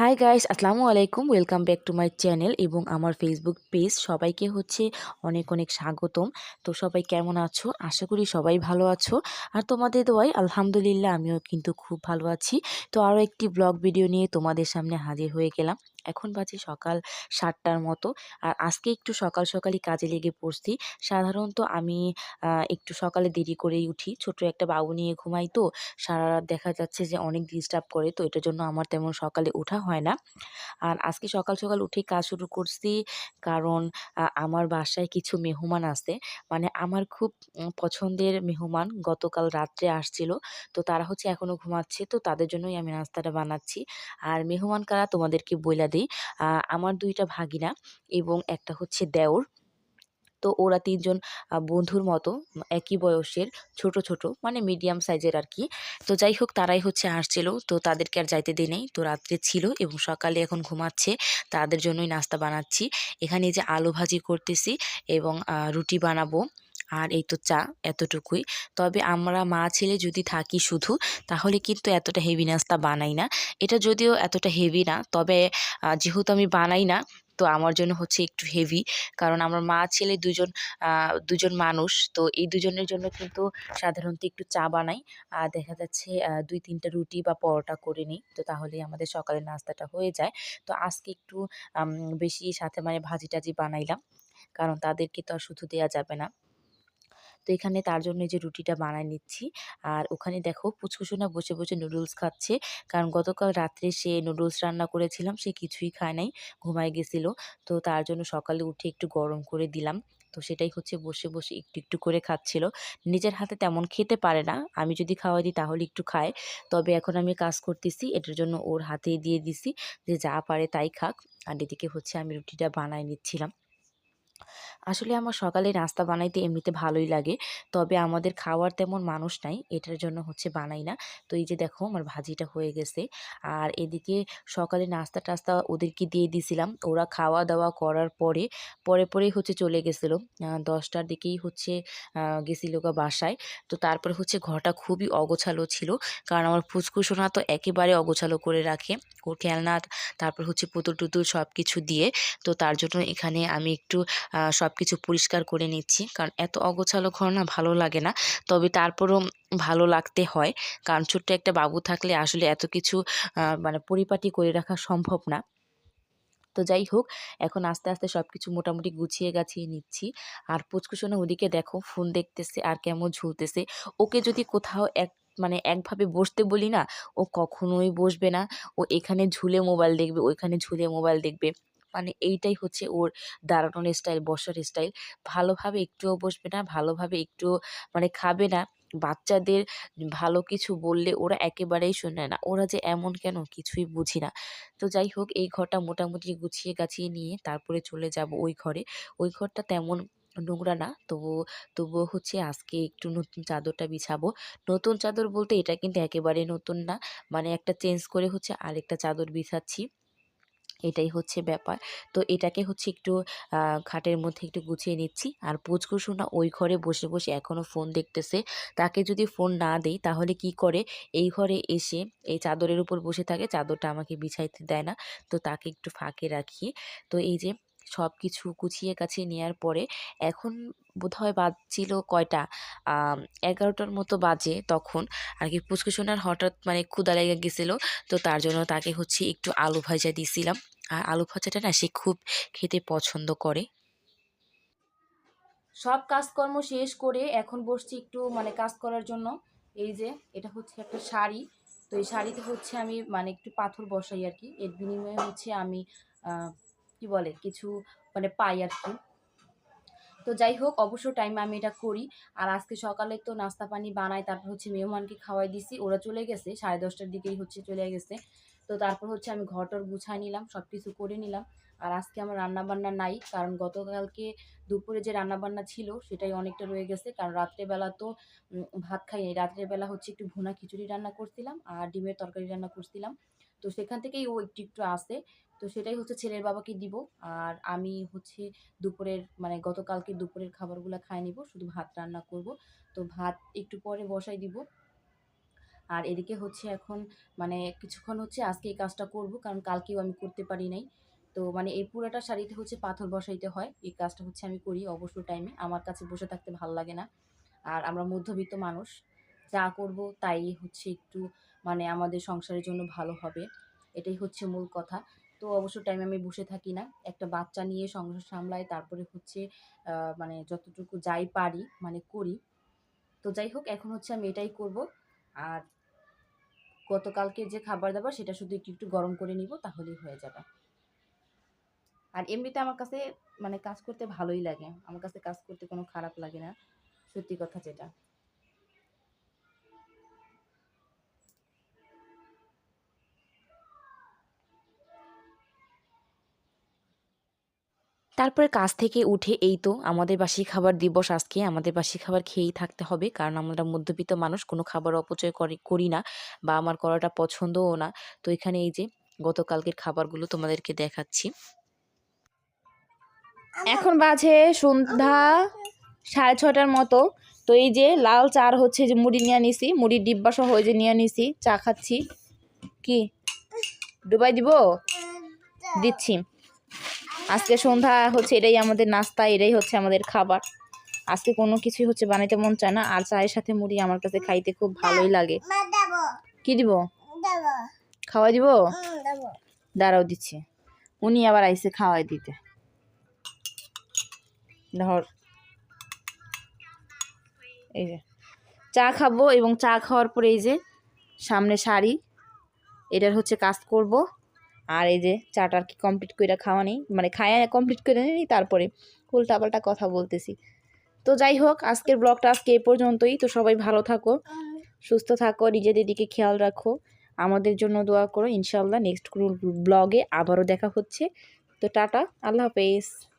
High guys আসসালামু আলাইকুম। Welcome back to my channel এবং আমার ফেসবুক পেজ সবাইকে হচ্ছে অনেক অনেক স্বাগতম। তো সবাই কেমন আছো? আশা করি সবাই ভালো আছো। আর তোমাদের দোয়াই আলহামদুলিল্লাহ আমিও কিন্তু খুব ভালো আছি। তো আরও একটি ব্লগ ভিডিও নিয়ে তোমাদের সামনে হাজির হয়ে গেলাম। এখন বাজে সকাল সাতটার মতো। আর আজকে একটু সকাল সকালই কাজে লেগে পড়ছি। সাধারণত আমি একটু সকালে দেরি করেই উঠি। ছোট একটা বাবু নিয়ে ঘুমাই তো সারা রাত দেখা যাচ্ছে যে অনেক ডিস্টার্ব করে, তো এটার জন্য আমার তেমন সকালে ওঠা হয় না। আর আজকে সকাল সকাল উঠেই কাজ শুরু করছি, কারণ আমার বাসায় কিছু মেহমান আছে। মানে আমার খুব পছন্দের মেহমান গতকাল রাত্রে আসছিল, তো তারা হচ্ছে এখনও ঘুমাচ্ছে, তো তাদের জন্যই আমি নাস্তাটা বানাচ্ছি। আর মেহমান কারা? তোমাদেরকে বইলা দিই আমার দুইটা ভাগিনা এবং একটা হচ্ছে দেওর। তো ওরা তিনজন বন্ধুর মতো একই বয়সের, ছোট ছোট মানে মিডিয়াম সাইজের আর কি তো যাই হোক, তারাই হচ্ছে আসছিল। তো তাদেরকে আর যাইতে দিই নেই তো রাত্রে ছিল এবং সকালে এখন ঘুমাচ্ছে। তাদের জন্যই নাস্তা বানাচ্ছি। এখানে যে আলু ভাজি করতেছি এবং রুটি বানাবো। আর এই তো চা এতটুকুই। তবে আমরা মা ছেলে যদি থাকি শুধু, তাহলে কিন্তু এতটা হেভি নাস্তা বানাই না। এটা যদিও এতটা হেভি না, তবে যেহেতু আমি বানাই না, তো আমার জন্য হচ্ছে একটু হেভি কারণ আমার মা ছেলে দুজন দুজন মানুষ, তো এই দুজনের জন্য কিন্তু সাধারণত একটু চা বানাই। আর দেখা যাচ্ছে দুই তিনটা রুটি বা পরোটা করে নিই, তো তাহলেই আমাদের সকালের নাস্তাটা হয়ে যায়। তো আজকে একটু বেশি সাথে মানে ভাজি টাজি বানাইলাম, কারণ তাদেরকে তো আর শুধু দেওয়া যাবে না। তো এখানে তার জন্য যে রুটিটা বানায় নিচ্ছি। আর ওখানে দেখো পুচকুসোনা বসে বসে নুডলস খাচ্ছে। কারণ গতকাল রাত্রে সে নুডলস রান্না করেছিলাম, সে কিছুই খায় নাই, ঘুমায় গেছিল। তো তার জন্য সকালে উঠে একটু গরম করে দিলাম। তো সেটাই হচ্ছে বসে বসে একটু একটু করে খাচ্ছিল। নিজের হাতে তেমন খেতে পারে না। আমি যদি খাওয়াই দিই তাহলে একটু খায়। তবে এখন আমি কাজ করতেছি, এটার জন্য ওর হাতে দিয়ে দিছি যে যা পারে তাই খাক। আর এদিকে হচ্ছে আমি রুটিটা বানায় নিচ্ছিলাম। আসলে আমার সকালে নাস্তা বানাইতে এমনিতে ভালোই লাগে। তবে আমাদের খাওয়ার তেমন মানুষ নাই, এটার জন্য হচ্ছে বানাই না। তো এই যে দেখো, আমার ভাজিটা হয়ে গেছে। আর এদিকে সকালে নাস্তা টাস্তা ওদেরকে দিয়ে দিছিলাম। ওরা খাওয়া দাওয়া করার পরে পরে পরেই হচ্ছে চলে গেছিল। দশটার দিকেই হচ্ছে গেছিল গা বাসায়। তো তারপরে হচ্ছে ঘরটা খুবই অগোছালো ছিল। কারণ আমার ফুসকুসোনা তো একেবারে অগোছালো করে রাখে। ওর খেলনা, তারপর হচ্ছে পুতুল টুতুল সব কিছু দিয়ে। তো তার জন্য এখানে আমি একটু সব কিছু পরিষ্কার করে নিচ্ছি। কারণ এত অগোছালো ঘর না ভালো লাগে না। তবে তারপরও ভালো লাগতে হয়। কারণ ছোট্ট একটা বাবু থাকলে আসলে এত কিছু মানে পরিপাটি করে রাখা সম্ভব না। তো যাই হোক, এখন আস্তে আস্তে সব কিছু মোটামুটি গুছিয়ে গাছিয়ে নিচ্ছি। আর পুচকুসোনা ওদিকে দেখো, ফোন দেখতেছে আর কেমন ঝুলতেছে। ওকে যদি কোথাও এক মানে একভাবে বসতে বলি না, ও কখনোই বসবে না। ও এখানে ঝুলে মোবাইল দেখবে, ওইখানে ঝুলে মোবাইল দেখবে। মানে এইটাই হচ্ছে ওর দাঁড়ানোর স্টাইল বসার স্টাইল ভালোভাবে একটুও বসবে না, ভালোভাবে একটুও মানে খাবে না। বাচ্চাদের ভালো কিছু বললে ওরা একেবারেই শোনে না। ওরা যে এমন কেন কিছুই বুঝি না। তো যাই হোক, এই ঘরটা মোটামুটি গুছিয়ে গাছিয়ে নিয়ে তারপরে চলে যাব ওই ঘরে। ওই ঘরটা তেমন নোংরা না তবু তবুও হচ্ছে আজকে একটু নতুন চাদরটা বিছাবো। নতুন চাদর বলতে এটা কিন্তু একেবারে নতুন না। মানে একটা চেঞ্জ করে হচ্ছে আরেকটা চাদর বিছাচ্ছি। এটাই হচ্ছে ব্যাপার। তো এটাকে হচ্ছে একটু খাটের মধ্যে একটু গুছিয়ে নিচ্ছি। আর পুচকুসোনা ওই ঘরে বসে বসে এখনও ফোন দেখতেছে। তাকে যদি ফোন না দেই তাহলে কি করে? এই ঘরে এসে, এই চাদরের উপর বসে থাকে, চাদরটা আমাকে বিছাইতে দেয় না। তো তাকে একটু ফাঁকে রাখি। তো এই যে সব কিছু গুছিয়ে কাছিয়ে নেওয়ার পরে এখন বোধহয় বাজছিল কয়টা? এগারোটার মতো বাজে তখন। আর কি পুচকুসোনার হঠাৎ মানে ক্ষুদা লেগে গেছিল। তো তার জন্য তাকে হচ্ছে একটু আলু ভাজা দিছিলাম। আর আলু ভাজাটা না সে খুব খেতে পছন্দ করে। সব কাজকর্ম শেষ করে এখন বসছি একটু মানে কাজ করার জন্য। এই যে, এটা হচ্ছে একটা শাড়ি। তো এই শাড়িতে হচ্ছে আমি মানে একটু পাথর বসাই আর কি। এর বিনিময়ে হচ্ছে আমি কি বলে, কিছু মানে পাই আর কি। তো যাই হোক অবশ্য টাইমে আমি এটা করি। আর আজকে সকালে তো নাস্তা পানি বানাই, তারপর হচ্ছে মেহমানকে খাওয়াই দিছি। ওরা চলে গেছে, সাড়ে দশটার দিকেই হচ্ছে চলে গেছে। তো তারপর হচ্ছে আমি ঘরটর গুছাই নিলাম সব কিছু করে নিলাম। আর আজকে আমার রান্নাবান্না নাই, কারণ গতকালকে দুপুরে যে রান্নাবান্না ছিল সেটাই অনেকটা রয়ে গেছে। কারণ রাত্রেবেলা তো ভাত খাইনি রাত্রেবেলা হচ্ছে একটু ভুনা খিচুড়ি রান্না করছিলাম আর ডিমের তরকারি রান্না করছিলাম। তো সেখান থেকেই ও একটু একটু আসে। তো সেটাই হচ্ছে ছেলের বাবাকে দিব। আর আমি হচ্ছে দুপুরের মানে গতকালকে দুপুরের খাবারগুলো খাই নিব, শুধু ভাত রান্না করব। তো ভাত একটু পরে বসাই দিব। আর এদিকে হচ্ছে এখন মানে কিছুক্ষণ হচ্ছে আজকে এই কাজটা করব, কারণ কালকেও আমি করতে পারি নাই। তো মানে এই পুরোটা শাড়িতে হচ্ছে পাথর বসাইতে হয়। এই কাজটা হচ্ছে আমি করি অবসর টাইমে আমার কাছে বসে থাকতে ভালো লাগে না। আর আমরা মধ্যবিত্ত মানুষ, যা করব তাই হচ্ছে একটু মানে আমাদের সংসারের জন্য ভালো হবে। এটাই হচ্ছে মূল কথা। তো অবসর টাইমে আমি বসে থাকি না। একটা বাচ্চা নিয়ে সংসার সামলাই, তারপরে হচ্ছে মানে যতটুকু যাই পারি মানে করি। তো যাই হোক, এখন হচ্ছে আমি এটাই করব। আর গতকালকে যে খাবার দাবার সেটা শুধু একটু একটু গরম করে নিব, তাহলেই হয়ে যাবে। আর এমনিতে আমার কাছে মানে কাজ করতে ভালোই লাগে। আমার কাছে কাজ করতে কোনো খারাপ লাগে না। সত্যি কথা যেটা। তারপরে কাজ থেকে উঠে এই তো আমাদের বাসি খাবার দিবস আজকে। আমাদের বাসি খাবার খেয়েই থাকতে হবে কারণ আমরা মধ্যবিত্ত মানুষ কোনো খাবার অপচয় করে করি না বা আমার করাটা পছন্দও না। তো এখানে এই যে গতকালকের খাবারগুলো তোমাদেরকে দেখাচ্ছি। এখন বাজে সন্ধ্যা সাড়ে ছটার মতো। তো এই যে লাল চার হচ্ছে যে মুড়ি নিয়ে নিছি মুড়ির ডিব্বা সহ যে নিয়ে নিছি চা খাচ্ছি। কি? ডুবাই দিব? দিচ্ছি। আজকে সন্ধ্যা হচ্ছে এটাই আমাদের নাস্তা এটাই হচ্ছে আমাদের খাবার। আজকে কোনো কিছুই হচ্ছে বানাইতে মন চায় না আর চায়ের সাথে মুড়ি আমার কাছে খাইতে খুব ভালোই লাগে। কি দিব? খাওয়া দিব। দাঁড়াও দিচ্ছি। উনি আবার আইসে খাওয়াই দিতে। ধর। এই যে। চা খাব এবং চা খাওয়ার পরে এই যে সামনে শাড়ি এটার হচ্ছে কাজ করব। আর এই যে চাটা আর কি কমপ্লিট করে খাওয়া নেই? মানে খায়া কমপ্লিট করে নিই, তারপরে উল্টাপাল্টা কথা বলতেছি। তো যাই হোক, আজকের ব্লগটা আজকে এ পর্যন্তই। তো সবাই ভালো থাকো, সুস্থ থাকো, নিজেদের দিকে খেয়াল রাখো। আমাদের জন্য দোয়া করো। ইনশাল্লাহ নেক্সট ব্লগে আবারও দেখা হচ্ছে। তো টাটা, আল্লাহ হাফেজ।